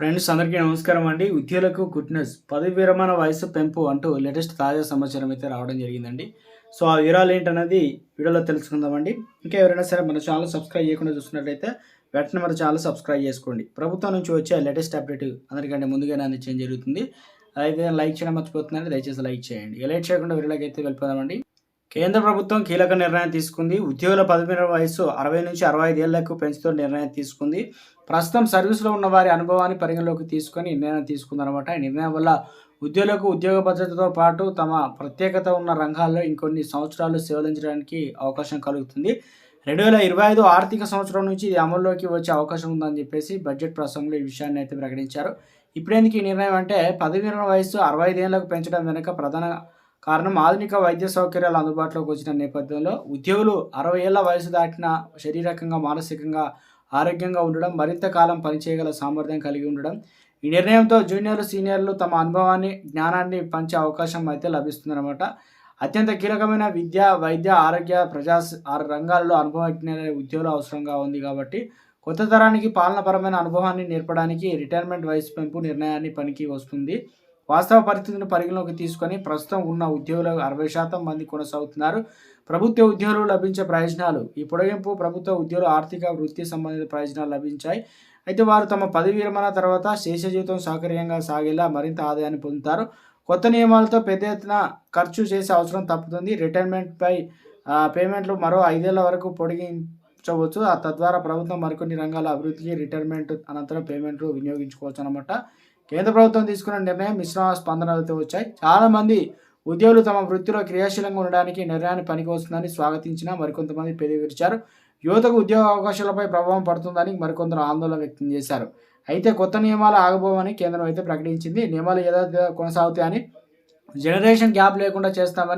Friends అందరికీ నమస్కారం అండి. ఉద్యోగులకు గుడ్ పదవి విరమణ వయసు పెంపు అంటూ లేటెస్ట్ తాజా సమాచారం అయితే రావడం జరిగిందండి. సో ఆ వివరాలు ఏంటనేది వీడియోలో తెలుసుకుందామండి ఇంకా ఎవరైనా సరే మన ఛానల్ సబ్స్క్రైబ్ చేయకుండా చూస్తున్నట్లయితే వెంటనే మన ఛానల్ సబ్స్క్రైబ్ చేసుకోండి. ప్రభుత్వం నుంచి వచ్చే లేటెస్ట్ అప్డేట్ అందరికంటే ముందుగానే అందించడం జరుగుతుంది. అయితే లైక్ చేయడం మర్చిపోతుందండి దయచేసి లైక్ చేయండి. ఇక లేట్ చేయకుండా వీడియోలోకి అయితే వెళ్ళిపోదామండి. కేంద్ర ప్రభుత్వం కీలక నిర్ణయం తీసుకుంది. ఉద్యోగుల పదవి వయసు అరవై నుంచి అరవై ఐదేళ్ళకు పెంచుతూ నిర్ణయం తీసుకుంది. ప్రస్తుతం సర్వీస్లో ఉన్న వారి అనుభవాన్ని పరిగణలోకి తీసుకొని నిర్ణయం తీసుకుందనమాట ఈ నిర్ణయం వల్ల ఉద్యోగులకు ఉద్యోగ భద్రతతో పాటు తమ ప్రత్యేకత ఉన్న రంగాల్లో ఇంకొన్ని సంవత్సరాలు సేవలించడానికి అవకాశం కలుగుతుంది. రెండు వేల ఇరవై ఐదు ఆర్థిక సంవత్సరం నుంచి ఇది అమల్లోకి వచ్చే అవకాశం ఉందని చెప్పేసి బడ్జెట్ ప్రసంగంలో ఈ విషయాన్ని అయితే ప్రకటించారు. ఇప్పుడేందుకు ఈ నిర్ణయం అంటే పదవి వయసు అరవై ఐదేళ్ళకు పెంచడం వెనుక ప్రధాన కారణం ఆధునిక వైద్య సౌకర్యాలు అందుబాటులోకి వచ్చిన నేపథ్యంలో ఉద్యోగులు అరవై ఏళ్ళ వయసు దాటిన శారీరకంగా మానసికంగా ఆరోగ్యంగా ఉండడం మరింత కాలం పనిచేయగల సామర్థ్యం కలిగి ఉండడం. ఈ నిర్ణయంతో జూనియర్లు సీనియర్లు తమ అనుభవాన్ని జ్ఞానాన్ని పంచే అవకాశం అయితే లభిస్తుందన్నమాట. అత్యంత కీలకమైన విద్య వైద్య ఆరోగ్య ప్రజా రంగాల్లో అనుభవజ్ఞ ఉద్యోగులు అవసరంగా ఉంది కాబట్టి కొత్త తరానికి పాలనపరమైన అనుభవాన్ని నేర్పడానికి రిటైర్మెంట్ వయసు పెంపు నిర్ణయాన్ని పనికి వస్తుంది. వాస్తవ పరిస్థితిని పరిగణలోకి తీసుకొని ప్రస్తుతం ఉన్న ఉద్యోగుల అరవై శాతం మంది కొనసాగుతున్నారు. ప్రభుత్వ ఉద్యోగులు లభించే ప్రయోజనాలు ఈ పొడిగింపు ప్రభుత్వ ఉద్యోగులు ఆర్థిక వృత్తి సంబంధిత ప్రయోజనాలు లభించాయి. అయితే వారు తమ పదవి విరమణ తర్వాత శేష జీవితం సౌకర్యంగా సాగేలా మరింత ఆదాయాన్ని పొందుతారు. కొత్త నియమాలతో పెద్ద ఎత్తున ఖర్చు చేసే అవసరం తప్పుతుంది. రిటైర్మెంట్పై పేమెంట్లు మరో ఐదేళ్ళ వరకు పొడిగించవచ్చు. ఆ తద్వారా ప్రభుత్వం మరికొన్ని రంగాల అభివృద్ధికి రిటైర్మెంట్ అనంతరం పేమెంట్లు వినియోగించుకోవచ్చు అనమాట కేంద్ర ప్రభుత్వం తీసుకున్న నిర్ణయం మిశ్రమ స్పందనలతో వచ్చాయి. చాలా మంది ఉద్యోగులు తమ వృత్తిలో క్రియాశీలంగా ఉండడానికి నిర్ణయాన్ని పనికి వస్తుందని స్వాగతించిన మరికొంతమంది పెదవిరిచారు. యువతకు ఉద్యోగ అవకాశాలపై ప్రభావం పడుతుందని మరికొందరు ఆందోళన వ్యక్తం చేశారు. అయితే కొత్త నియమాలు ఆగబోమని కేంద్రం అయితే ప్రకటించింది. నియమాలు ఏదో కొనసాగుతాయని జనరేషన్ గ్యాప్ లేకుండా చేస్తామని